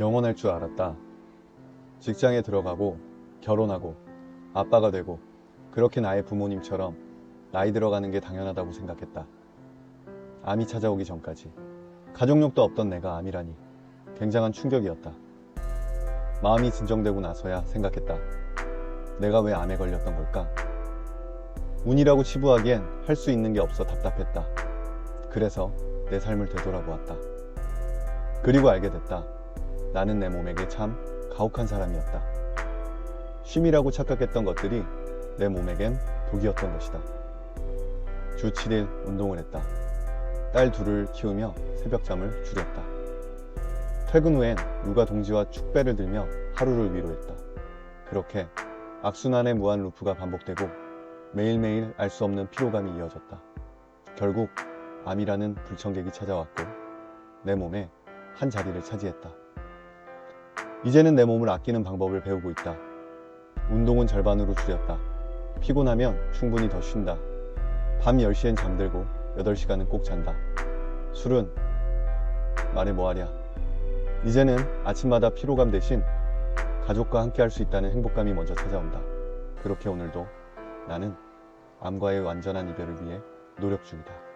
영원할 줄 알았다. 직장에 들어가고 결혼하고 아빠가 되고 그렇게 나의 부모님처럼 나이 들어가는 게 당연하다고 생각했다. 암이 찾아오기 전까지 가족력도 없던 내가 암이라니 굉장한 충격이었다. 마음이 진정되고 나서야 생각했다. 내가 왜 암에 걸렸던 걸까? 운이라고 치부하기엔 할 수 있는 게 없어 답답했다. 그래서 내 삶을 되돌아보았다. 그리고 알게 됐다. 나는 내 몸에게 참 가혹한 사람이었다. 쉼이라고 착각했던 것들이 내 몸에겐 독이었던 것이다. 주 7일 운동을 했다. 딸 둘을 키우며 새벽잠을 줄였다. 퇴근 후엔 육아 동지와 축배를 들며 하루를 위로했다. 그렇게 악순환의 무한 루프가 반복되고 매일매일 알 수 없는 피로감이 이어졌다. 결국 암이라는 불청객이 찾아왔고 내 몸에 한 자리를 차지했다. 이제는 내 몸을 아끼는 방법을 배우고 있다. 운동은 절반으로 줄였다. 피곤하면 충분히 더 쉰다. 밤 10시엔 잠들고 8시간은 꼭 잔다. 술은 말해 뭐하랴. 이제는 아침마다 피로감 대신 가족과 함께 할 수 있다는 행복감이 먼저 찾아온다. 그렇게 오늘도 나는 암과의 완전한 이별을 위해 노력 중이다.